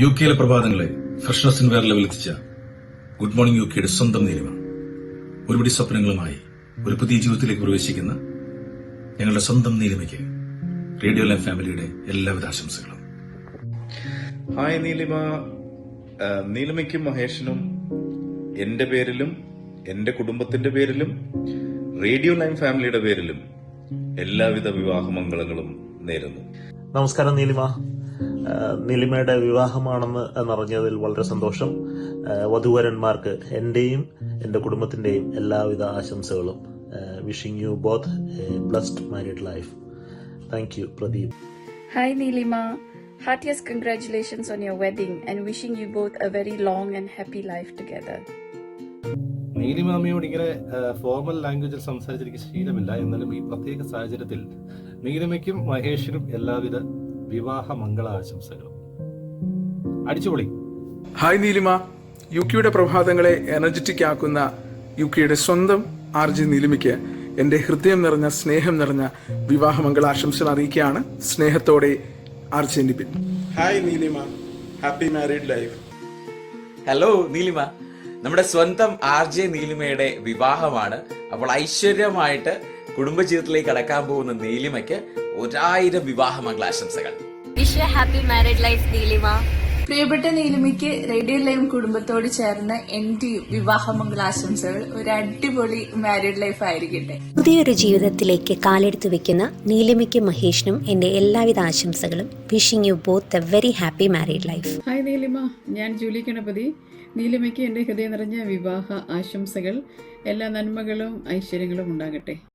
U കെയിലെ പ്രഭാതങ്ങളെ ഫ്രഷ്നസിന് വേറെ ലെവലെത്തിച്ച good morning യു കെയുടെ സ്വന്തം നീലിമ ഒരുപിടി സ്വപ്നങ്ങളുമായി ഒരു പുതിയ ജീവിതത്തിലേക്ക് പ്രവേശിക്കുന്ന ഞങ്ങളുടെ സ്വന്തം നീലിമയ്ക്ക് റേഡിയോ ലൈഫ് ഫാമിലിയുടെ എല്ലാവിധ ആശംസകളും. ഹായ് നീലിമ. നീലിമയ്ക്കും മഹേഷിനും എന്റെ പേരിലും എന്റെ കുടുംബത്തിന്റെ പേരിലും റേഡിയോ ലൈൻ ഫാമിലിയുടെ പേരിലും എല്ലാവിധ വിവാഹ മംഗളങ്ങളും നേരുന്നു. നമസ്കാരം നീലിമ. നീലിമയുടെ വിവാഹമാണെന്ന് എന്നറിഞ്ഞതിൽ വളരെ സന്തോഷം. വധുവരന്മാർക്ക് എന്റെയും എന്റെ കുടുംബത്തിന്റെയും കുടുംബത്തിന്റെയും എല്ലാവിധ ആശംസകളും. Wishing you both blessed married life thank you Pradeep hi Nilima. Heartiest congratulations on your wedding and wishing you both a very long and happy life together. നീലിമാമയോട് ഇങ്ങനെ ഫോർമൽ ലാംഗ്വേജിൽ സംസാരിച്ചിരിക്കുന്ന ശീലമില്ല. എന്നാലും ഈ പ്രത്യേക സാഹചര്യത്തിൽ നീലിമയ്ക്കും മഹേഷിനും എല്ലാവിധ വിവാഹ മംഗളാശംസകളും. അടിച്ചുപൊളി. ഹായ് നീലിമ. യു കെയുടെ പ്രഭാതങ്ങളെ എനർജറ്റിക് ആക്കുന്ന യു കെയുടെ സ്വന്തം ആർ ജി നീലിമയ്ക്ക് എന്റെ ഹൃദയം നിറഞ്ഞ സ്നേഹം നിറഞ്ഞ വിവാഹമംഗള ആശംസകൾ അറിയിക്കുകയാണ് സ്നേഹത്തോടെ R G Nipin hi Neelima happy married life hello Neelima നമ്മുടെ സ്വന്തം ആർ ജെ നീലിമയുടെ വിവാഹമാണ്. അപ്പോൾ ഐശ്വര്യമായിട്ട് കുടുംബജീവിതത്തിലേക്ക് കടക്കാൻ പോകുന്ന നീലിമയ്ക്ക് ഒരായിരം വിവാഹ മംഗളാശംസകൾ. ഹാപ്പി മാരീഡ് ലൈഫ് നീലിമ പ്രിയപ്പെട്ട നീലിമയ്ക്ക് റേഡിയോ ലൈം കുടുംബത്തോട് ചേർന്ന് എന്റെയും വിവാഹമംഗളാശംസകൾ ഒരു അടിപൊളി മാരീഡ് ലൈഫ് ആയിരിക്കട്ടെ. പുതിയൊരു ജീവിതത്തിലേക്ക് കാലെടുത്തു വെക്കുന്ന നീലിമയ്ക്കും മഹേഷിനും എന്റെ എല്ലാവിധ ആശംസകളും. Wishing you both a very happy married life hi Neelima ഞാൻ ജൂലി ഗണപതി. നീലിമയ്ക്ക് എന്റെ ഹൃദയം നിറഞ്ഞ വിവാഹ ആശംസകൾ. എല്ലാ നന്മകളും ഐശ്വര്യങ്ങളും ഉണ്ടാകട്ടെ.